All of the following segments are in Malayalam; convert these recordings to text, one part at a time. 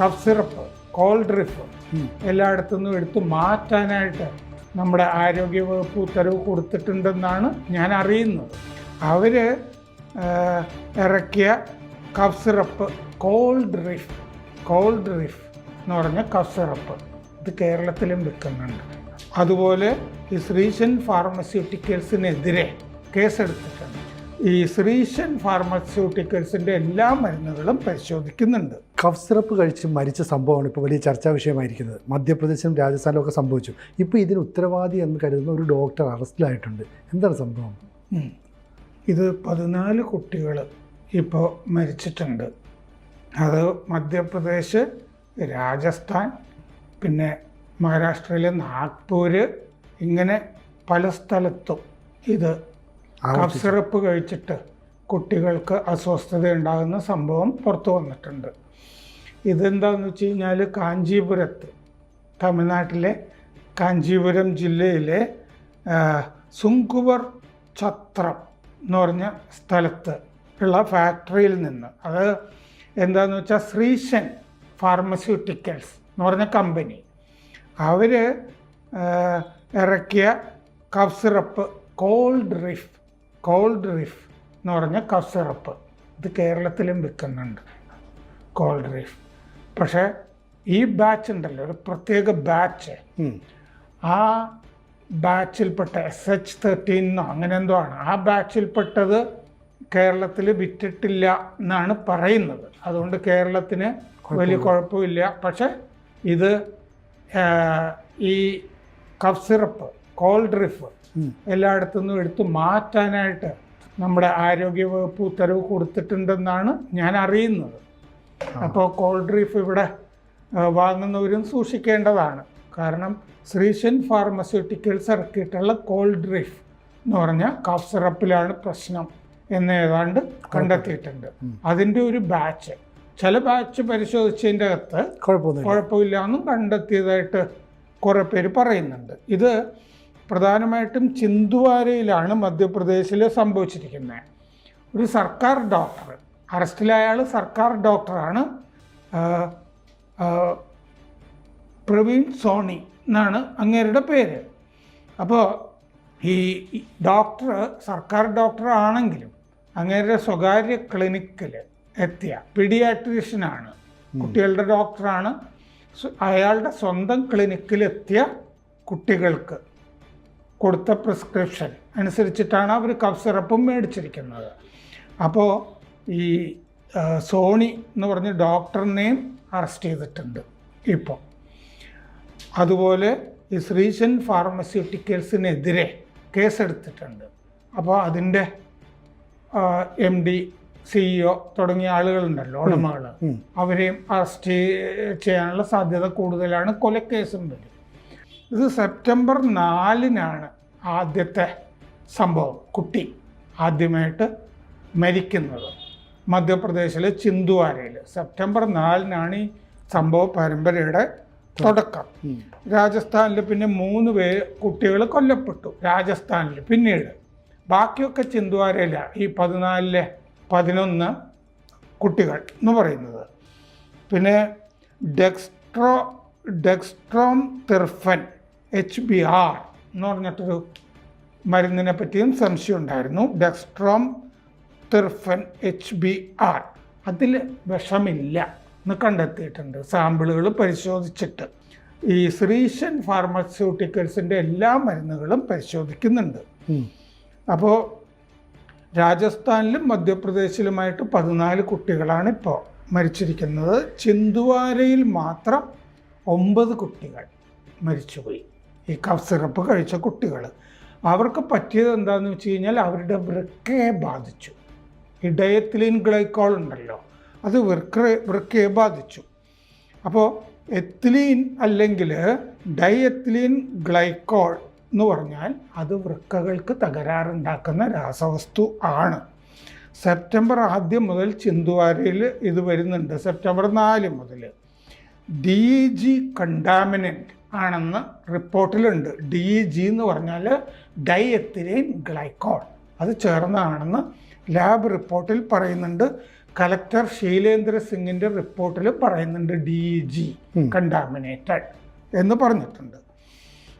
കഫ് സിറപ്പ് കോൾഡ് ഡ്രിപ്പ് എല്ലായിടത്തു നിന്നും എടുത്ത് മാറ്റാനായിട്ട് നമ്മുടെ ആരോഗ്യവകുപ്പ് ഉത്തരവ് കൊടുത്തിട്ടുണ്ടെന്നാണ് ഞാൻ അറിയുന്നത്. അവർ ഇറക്കിയ cough syrup Coldrif Coldrif എന്ന് പറഞ്ഞ കഫ് സിറപ്പ് ഇത് കേരളത്തിലും വിൽക്കുന്നുണ്ട്. അതുപോലെ ഈ ശ്രീശൻ ഫാർമസ്യൂട്ടിക്കൽസിനെതിരെ കേസെടുത്തിട്ടുണ്ട്. ഈ ശ്രീശൻ ഫാർമസ്യൂട്ടിക്കൽസിന്റെ എല്ലാ മരുന്നുകളും പരിശോധിക്കുന്നുണ്ട്. കഫ് സിറപ്പ് കഴിച്ച് മരിച്ച സംഭവമാണ് ഇപ്പോൾ വലിയ ചർച്ചാ വിഷയമായിരിക്കുന്നത്. മധ്യപ്രദേശിലും രാജസ്ഥാനിലും ഒക്കെ സംഭവിച്ചു. ഇപ്പോൾ ഇതിന് ഉത്തരവാദി എന്ന് കരുതുന്ന ഒരു ഡോക്ടർ അറസ്റ്റിലായിട്ടുണ്ട്. എന്താണ് സംഭവം? ഇത് പതിനാല് കുട്ടികൾ ഇപ്പോൾ മരിച്ചിട്ടുണ്ട്. അത് മധ്യപ്രദേശ് രാജസ്ഥാൻ പിന്നെ മഹാരാഷ്ട്രയിലെ നാഗ്പൂര് ഇങ്ങനെ പല സ്ഥലത്തും ഇത് കഫ് സിറപ്പ് കഴിച്ചിട്ട് കുട്ടികൾക്ക് അസ്വസ്ഥത ഉണ്ടാകുന്ന സംഭവം പുറത്തു വന്നിട്ടുണ്ട്. ഇതെന്താന്ന് വെച്ച് കഴിഞ്ഞാൽ കാഞ്ചീപുരത്ത് തമിഴ്നാട്ടിലെ കാഞ്ചീപുരം ജില്ലയിലെ സുങ്കുവർ ഛത്രം എന്ന് പറഞ്ഞ സ്ഥലത്ത് ഉള്ള ഫാക്ടറിയിൽ നിന്ന് അത് എന്താന്ന് വെച്ചാൽ ശ്രീശൻ ഫാർമസ്യൂട്ടിക്കൽസ് എന്ന് പറഞ്ഞ കമ്പനി അവർ ഇറക്കിയ cough syrup Coldrif Coldrif എന്ന് പറഞ്ഞ കഫ് സിറപ്പ് ഇത് കേരളത്തിലും വിൽക്കുന്നുണ്ട്. കോൾഡ് റിഫ് പക്ഷേ ഈ ബാച്ച് ഉണ്ടല്ലോ ഒരു പ്രത്യേക ബാച്ച് ആ ബാച്ചിൽപ്പെട്ട എസ് എച്ച് തേർട്ടീൻ എന്നോ അങ്ങനെ എന്തോ ആണ്. ആ ബാച്ചിൽപ്പെട്ടത് കേരളത്തിൽ വിറ്റിട്ടില്ല എന്നാണ് പറയുന്നത്. അതുകൊണ്ട് കേരളത്തിന് വലിയ കുഴപ്പമില്ല. പക്ഷെ ഇത് ഈ കഫ് സിറപ്പ് കോൾഡ് റിഫ് എല്ലായിടത്തു എടുത്തു എടുത്ത് മാറ്റാനായിട്ട് നമ്മുടെ ആരോഗ്യവകുപ്പ് ഉത്തരവ് കൊടുത്തിട്ടുണ്ടെന്നാണ് ഞാൻ അറിയുന്നത്. അപ്പോൾ കോൾഡ് ഡ്രീഫ് ഇവിടെ വാങ്ങുന്നവരും സൂക്ഷിക്കേണ്ടതാണ്. കാരണം ശ്രീശൻ ഫാർമസ്യൂട്ടിക്കൽസ് ഇറക്കിയിട്ടുള്ള കോൾഡ് ഡ്രീഫ് എന്ന് പറഞ്ഞാൽ കാഫ് സിറപ്പിലാണ് പ്രശ്നം എന്ന് ഏതാണ്ട് കണ്ടെത്തിയിട്ടുണ്ട്. അതിന്റെ ഒരു ബാച്ച് ചില ബാച്ച് പരിശോധിച്ചതിന്റെ അകത്ത് കുഴപ്പമില്ല എന്നും കണ്ടെത്തിയതായിട്ട് കുറേ പേര് പറയുന്നുണ്ട്. ഇത് പ്രധാനമായിട്ടും ചിന്തുവാരയിലാണ് മധ്യപ്രദേശിൽ സംഭവിച്ചിരിക്കുന്നത് ഒരു സർക്കാർ ഡോക്ടർ അറസ്റ്റിലായ ആൾ സർക്കാർ ഡോക്ടറാണ് പ്രവീൺ സോണി എന്നാണ് അങ്ങേരുടെ പേര്. അപ്പോൾ ഈ ഡോക്ടർ സർക്കാർ ഡോക്ടർ ആണെങ്കിലും അങ്ങേരുടെ സ്വകാര്യ ക്ലിനിക്കിൽ എത്തിയ പീഡിയാട്രീഷ്യനാണ്. കുട്ടികളുടെ ഡോക്ടറാണ്. അയാളുടെ സ്വന്തം ക്ലിനിക്കിലെത്തിയ കുട്ടികൾക്ക് കൊടുത്ത പ്രിസ്ക്രിപ്ഷൻ അനുസരിച്ചിട്ടാണ് അവർ കഫ് സിറപ്പും മേടിച്ചിരിക്കുന്നത്. അപ്പോൾ ഈ സോണി എന്ന് പറഞ്ഞ ഡോക്ടറിനെയും അറസ്റ്റ് ചെയ്തിട്ടുണ്ട് ഇപ്പോൾ അതുപോലെ ഈ ശ്രീശൻ ഫാർമസ്യൂട്ടിക്കൽസിനെതിരെ കേസെടുത്തിട്ടുണ്ട്. അപ്പോൾ അതിന്റെ എം ഡി സിഇഒ തുടങ്ങിയ ആളുകളുണ്ടല്ലോ ഉടമകൾ അവരെയും അറസ്റ്റ് ചെയ്യാനുള്ള സാധ്യത കൂടുതലാണ്. കൊലക്കേസും വരും. ഇത് സെപ്റ്റംബർ നാലിനാണ് ആദ്യത്തെ സംഭവം. കുട്ടി ആദ്യമായിട്ട് മരിക്കുന്നത്. മധ്യപ്രദേശിലെ ചിന്തുവാരയിൽ. സെപ്റ്റംബർ നാലിനാണ് ഈ സംഭവ പരമ്പരയുടെ തുടക്കം. രാജസ്ഥാനിൽ പിന്നെ മൂന്ന് പേര് കുട്ടികൾ കൊല്ലപ്പെട്ടു. രാജസ്ഥാനിൽ പിന്നീട്. ബാക്കിയൊക്കെ ചിന്തുവാരയിലാണ്. ഈ പതിനാലിലെ പതിനൊന്ന് കുട്ടികൾ എന്ന് പറയുന്നത്. പിന്നെ dextro dextromethorphan H B R എന്ന് പറഞ്ഞിട്ടൊരു മരുന്നിനെ പറ്റിയും സംശയം ഉണ്ടായിരുന്നു. Dextromethorphan H B R അതിൽ വിഷമില്ല എന്ന് കണ്ടെത്തിയിട്ടുണ്ട്. സാമ്പിളുകൾ പരിശോധിച്ചിട്ട്. ഈ ശ്രീശൻ ഫാർമസ്യൂട്ടിക്കൽസിന്റെ എല്ലാ മരുന്നുകളും പരിശോധിക്കുന്നുണ്ട്. അപ്പോൾ രാജസ്ഥാനിലും മധ്യപ്രദേശിലുമായിട്ട് പതിനാല് കുട്ടികളാണ് ഇപ്പോൾ മരിച്ചിരിക്കുന്നത്. ചിന്തുവാരയിൽ മാത്രം ഒമ്പത് കുട്ടികൾ മരിച്ചുപോയി. ഈ കഫ് സിറപ്പ് കഴിച്ച കുട്ടികൾ അവർക്ക് പറ്റിയത് എന്താണെന്ന് വെച്ച് കഴിഞ്ഞാൽ അവരുടെ വൃക്കയെ ബാധിച്ചു. ഈ ഡയത്തിലിൻ ഗ്ലൈക്കോൾ ഉണ്ടല്ലോ അത് വൃക്ക വൃക്കയെ ബാധിച്ചു. അപ്പോൾ എത്തിലീൻ അല്ലെങ്കിൽ ഡയത്തിലീൻ ഗ്ലൈക്കോൾ എന്ന് പറഞ്ഞാൽ അത് വൃക്കകൾക്ക് തകരാറുണ്ടാക്കുന്ന രാസവസ്തു ആണ്. സെപ്റ്റംബർ ആദ്യം മുതൽ ചിന്തുവാരയിൽ ഇത് വരുന്നുണ്ട്. സെപ്റ്റംബർ നാല് മുതൽ ഡി ജി കണ്ടാമിനന്റ് ആണെന്ന് റിപ്പോർട്ടിലുണ്ട്. ഡി ജി എന്ന് പറഞ്ഞാൽ ഡൈ എത്തിലേൻ ഗ്ലൈക്കോൾ. അത് ചേർന്നതാണെന്ന് ലാബ് റിപ്പോർട്ടിൽ പറയുന്നുണ്ട്. കലക്ടർ ശൈലേന്ദ്ര സിംഗിന്റെ റിപ്പോർട്ടിൽ പറയുന്നുണ്ട് ഡി ജി കണ്ടാമിനേറ്റഡ് എന്ന് പറഞ്ഞിട്ടുണ്ട്.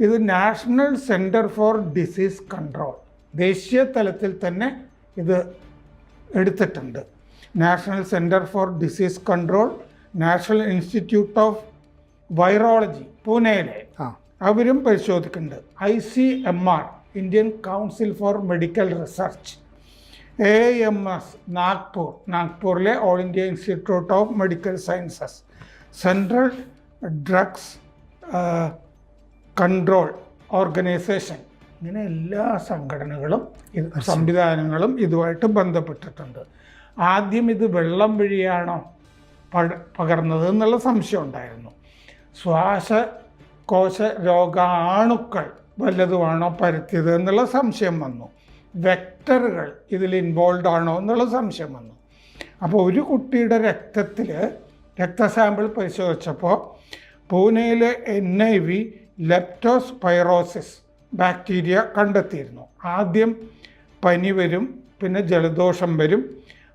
ഇത് National Centre for Disease Control. ദേശീയ തലത്തിൽ തന്നെ ഇത് എടുത്തിട്ടുണ്ട്. National Centre for Disease Control National Institute of Virology പൂനെയിലെ അവരും പരിശോധിക്കുന്നുണ്ട്. I C M R Indian Council for Medical Research A M S Nagpur നാഗ്പൂരിലെ All India Institute of Medical Sciences Central Drugs Control Organisation ഇങ്ങനെ എല്ലാ സംഘടനകളും സംവിധാനങ്ങളും ഇതുമായിട്ട് ബന്ധപ്പെട്ടിട്ടുണ്ട്. ആദ്യം ഇത് വെള്ളം വഴിയാണോ പകർന്നത് എന്നുള്ള സംശയം ഉണ്ടായിരുന്നു. ശ്വാസകോശ രോഗാണുക്കൾ വല്ലതുമാണോ പരത്തിയത് എന്നുള്ള സംശയം വന്നു. വെക്ടറുകൾ ഇതിൽ ഇൻവോൾവ് ആണോ എന്നുള്ള സംശയം വന്നു. അപ്പോൾ ഒരു കുട്ടിയുടെ രക്തത്തിൽ രക്തസാമ്പിൾ പരിശോധിച്ചപ്പോൾ പൂനെയിലെ N I V leptospirosis bacteria കണ്ടെത്തിയിരുന്നു. ആദ്യം പനി വരും പിന്നെ ജലദോഷം വരും.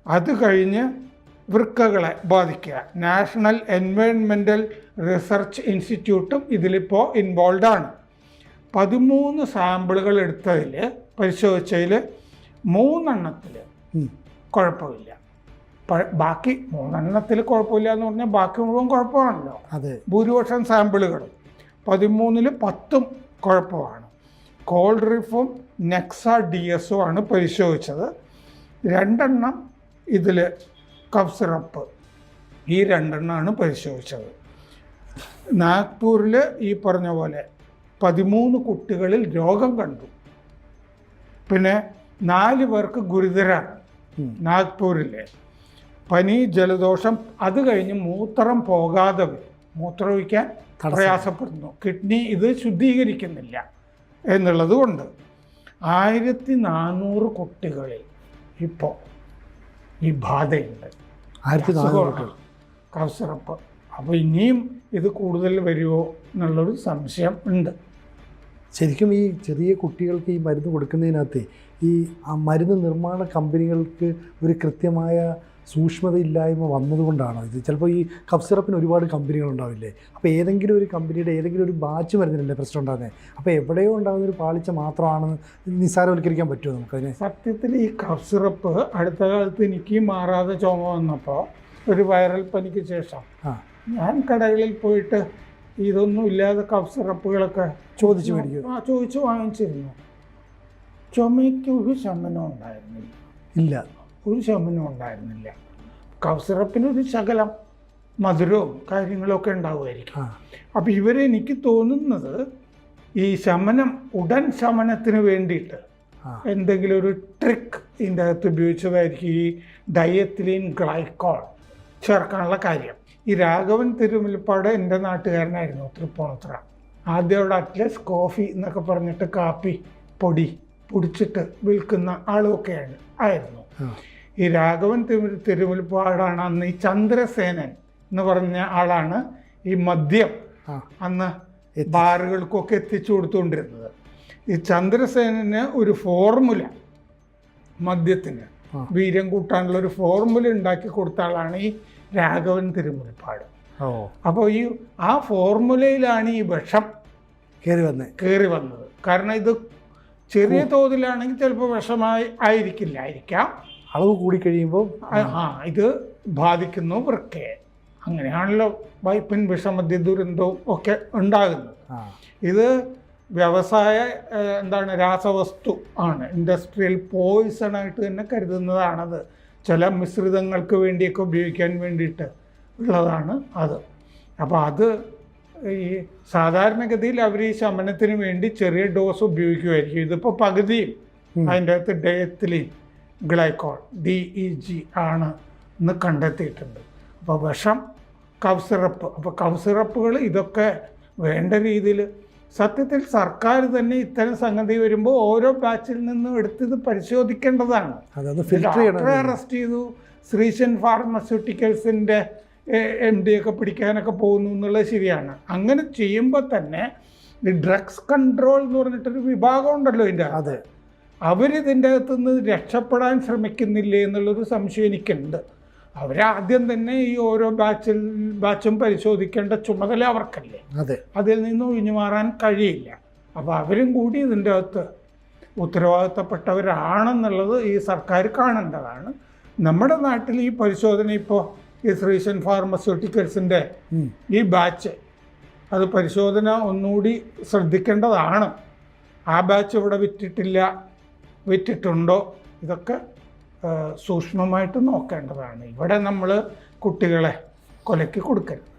അത് കഴിഞ്ഞ് വൃക്കകളെ ബാധിക്കുക. നാഷണൽ എൻവയോൺമെന്റൽ റിസർച്ച് ഇൻസ്റ്റിറ്റ്യൂട്ടും ഇതിലിപ്പോൾ ഇൻവോൾവ് ആണ്. പതിമൂന്ന് സാമ്പിളുകൾ എടുത്തതിൽ പരിശോധിച്ചതിൽ മൂന്നെണ്ണത്തിൽ കുഴപ്പമില്ല. ബാക്കി മൂന്നെണ്ണത്തിൽ കുഴപ്പമില്ല എന്ന് പറഞ്ഞാൽ ബാക്കി മുഴുവൻ കുഴപ്പമാണല്ലോ. അതെ. ഭൂരിപക്ഷം സാമ്പിളുകൾ പതിമൂന്നിൽ പത്തും കുഴപ്പമാണ്. കോൾഡ് റിഫും നെക്സ ഡി എസും ആണ് പരിശോധിച്ചത്. രണ്ടെണ്ണം ഇതിൽ കഫ് സിറപ്പ് ഈ രണ്ടെണ്ണമാണ് പരിശോധിച്ചത്. നാഗ്പൂരിൽ ഈ പറഞ്ഞ പോലെ പതിമൂന്ന് കുട്ടികളിൽ രോഗം കണ്ടു. പിന്നെ നാല് പേർക്ക് ഗുരുതരാണ് നാഗ്പൂരിലെ. പനി ജലദോഷം അത് കഴിഞ്ഞ് മൂത്രം പോകാതെ മൂത്രമൊഴിക്കാൻ പ്രയാസപ്പെടുന്നു. കിഡ്നി ഇത് ശുദ്ധീകരിക്കുന്നില്ല എന്നുള്ളത് കൊണ്ട് ആയിരത്തി നാനൂറ് കുട്ടികളിൽ ഇപ്പോൾ ഈ ബാധയുണ്ട്. ആയിരത്തി നാനൂറ്. അപ്പോൾ ഇനിയും ഇത് കൂടുതൽ വരുമോ എന്നുള്ളൊരു സംശയം ഉണ്ട്. ശരിക്കും ഈ ചെറിയ കുട്ടികൾക്ക് ഈ മരുന്ന് കൊടുക്കുന്നതിനകത്ത് ഈ ആ മരുന്ന് നിർമ്മാണ കമ്പനികൾക്ക് ഒരു കൃത്യമായ സൂക്ഷ്മതയില്ലായ്മ വന്നതുകൊണ്ടാണോ ഇത്? ചിലപ്പോൾ ഈ കഫ് സിറപ്പിന് ഒരുപാട് കമ്പനികൾ ഉണ്ടാവില്ലേ അപ്പോൾ ഏതെങ്കിലും ഒരു കമ്പനിയുടെ ഏതെങ്കിലും ഒരു ബാച്ച് മരുന്നിനല്ലേ പ്രശ്നം ഉണ്ടാകുന്നത് അപ്പോൾ എവിടെയോ ഉണ്ടാകുന്ന ഒരു പാളിച്ച മാത്രമാണെന്ന് നിസ്സാരവൽക്കരിക്കാൻ പറ്റുമോ നമുക്കതിനെ? സത്യത്തിൽ ഈ കഫ് സിറപ്പ് അടുത്ത കാലത്ത് എനിക്ക് മാറാതെ ചുമ വന്നപ്പോൾ ഒരു വൈറൽ പനിക്ക് ശേഷം ആ. ഞാൻ കടകളിൽ പോയിട്ട് ഇതൊന്നും ഇല്ലാതെ കഫ് സിറപ്പുകളൊക്കെ ചോദിച്ചു മേടിക്കും ആ ചോദിച്ചു വാങ്ങിച്ചിരുന്നു. ചുമയ്ക്ക് ഒരു ശമനം ഉണ്ടായിരുന്നില്ല. ഇല്ല. ഒരു ശമനം ഉണ്ടായിരുന്നില്ല. കൗസറപ്പിന് ഒരു ശകലം മധുരവും കാര്യങ്ങളൊക്കെ ഉണ്ടാവുമായിരിക്കും. അപ്പം അപ്പോൾ ഇവരെ എനിക്ക് തോന്നുന്നത് ഈ ശമനം ഉടൻ ശമനത്തിന് വേണ്ടിയിട്ട് എന്തെങ്കിലും ഒരു ട്രിക്ക് ഇതിന്റെ അകത്ത് ഉപയോഗിച്ചതായിരിക്കും ഈ ഡയത്തിലിൻ ഗ്ലൈക്കോൾ ചേർക്കാനുള്ള കാര്യം. ഈ രാഘവൻ തിരുമുൽപ്പാട് എന്റെ നാട്ടുകാരനായിരുന്നു തൃപ്പൂണിത്തുറ. ആദ്യം അവിടെ അറ്റ്ലസ് കോഫി എന്നൊക്കെ പറഞ്ഞിട്ട് കാപ്പി പൊടി പൊടിച്ചിട്ട് വിൽക്കുന്ന ആളുമൊക്കെയാണ് ആയിരുന്നു. ഈ രാഘവൻ തിരു തിരുമുൽപ്പാടാണ് അന്ന് ഈ ചന്ദ്രസേനൻ എന്ന് പറഞ്ഞ ആളാണ് ഈ മദ്യം അന്ന് ബാറുകൾക്കൊക്കെ എത്തിച്ചു കൊടുത്തുകൊണ്ടിരുന്നത്. ഈ ചന്ദ്രസേനന് ഒരു ഫോർമുല മദ്യത്തിന്. വീര്യം കൂട്ടാനുള്ള ഒരു ഫോർമുല ഉണ്ടാക്കി കൊടുത്ത ആളാണ് ഈ രാഘവൻ തിരുമുൽപ്പാട് അപ്പോൾ ഈ ആ ഫോർമുലയിലാണ് ഈ വിഷം കയറി വന്നത് കയറി വന്നത്. കാരണം ഇത് ചെറിയ തോതിലാണെങ്കിൽ ചിലപ്പോൾ വിഷമായി ആയിരിക്കില്ല. ആയിരിക്കാം. അളവ് കൂടി കഴിയുമ്പോൾ ആ, ഇത് ബാധിക്കുന്നു വൃക്കയെ. അങ്ങനെയാണല്ലോ വൈപ്പിൻ വിഷമദ്യ ദുരന്തവും ഒക്കെ ഉണ്ടാകുന്നത്. ഇത് വ്യവസായ എന്താണ് രാസവസ്തു ആണ്. ഇൻഡസ്ട്രിയൽ പോയിസൺ ആയിട്ട് തന്നെ കരുതുന്നതാണത്. ചില മിശ്രിതങ്ങൾക്ക് വേണ്ടിയൊക്കെ ഉപയോഗിക്കാൻ വേണ്ടിയിട്ട് ഉള്ളതാണ് അത്. അപ്പോൾ അത് ഈ സാധാരണഗതിയിൽ അവർ ഈ ശമനത്തിന് വേണ്ടി ചെറിയ ഡോസ് ഉപയോഗിക്കുമായിരിക്കും ഇതിപ്പോൾ പകുതിയും. അതിന്റെ അകത്ത് diethylene glycol D E G ആണ് എന്ന് കണ്ടെത്തിയിട്ടുണ്ട്. അപ്പോൾ വിഷം കൗസിറപ്പ്. സിറപ്പ് അപ്പോൾ കൗസിറപ്പുകൾ സിറപ്പുകൾ ഇതൊക്കെ വേണ്ട രീതിയിൽ സത്യത്തിൽ സർക്കാർ തന്നെ ഇത്തരം സംഗതി വരുമ്പോൾ ഓരോ ബാച്ചിൽ നിന്നും എടുത്ത് ഇത് പരിശോധിക്കേണ്ടതാണ് ഡോക്ടറെ അറസ്റ്റ് ചെയ്തു. ശ്രീശൻ ഫാർമസ്യൂട്ടിക്കൽസിന്റെ എം ഡി ഒക്കെ പിടിക്കാനൊക്കെ പോകുന്നു എന്നുള്ളത് ശരിയാണ്. അങ്ങനെ ചെയ്യുമ്പോൾ തന്നെ ഈ ഡ്രഗ്സ് കൺട്രോൾ എന്ന് പറഞ്ഞിട്ടൊരു വിഭാഗം ഉണ്ടല്ലോ ഇതിന്റെ അതെ. അവരിതിന്റെ അകത്തുനിന്ന് രക്ഷപ്പെടാൻ ശ്രമിക്കുന്നില്ലേ എന്നുള്ളൊരു സംശയം എനിക്കുണ്ട്. അവരാദ്യം തന്നെ ഈ ഓരോ ബാച്ചിൽ ബാച്ചും പരിശോധിക്കേണ്ട ചുമതല അവർക്കല്ലേ? അതെ. അതിൽ നിന്ന് ഒഴിഞ്ഞു മാറാൻ കഴിയില്ല. അപ്പോൾ അവരും കൂടി ഇതിന്റെ അകത്ത് ഉത്തരവാദിത്തപ്പെട്ടവരാണെന്നുള്ളത് ഈ സർക്കാർ കാണേണ്ടതാണ്. നമ്മുടെ നാട്ടിൽ ഈ പരിശോധന ഇപ്പോൾ ഈ ശ്രീശൻ ഫാർമസ്യൂട്ടിക്കൽസിന്റെ ഈ ബാച്ച് അത് പരിശോധന ഒന്നുകൂടി ശ്രദ്ധിക്കേണ്ടതാണ്. ആ ബാച്ച് ഇവിടെ വിറ്റിട്ടില്ല വിറ്റിട്ടുണ്ടോ? ഇതൊക്കെ സൂക്ഷ്മമായിട്ട് നോക്കേണ്ടതാണ്. ഇവിടെ നമ്മൾ കുട്ടികളെ കൊലയ്ക്ക് കൊടുക്കരുത്.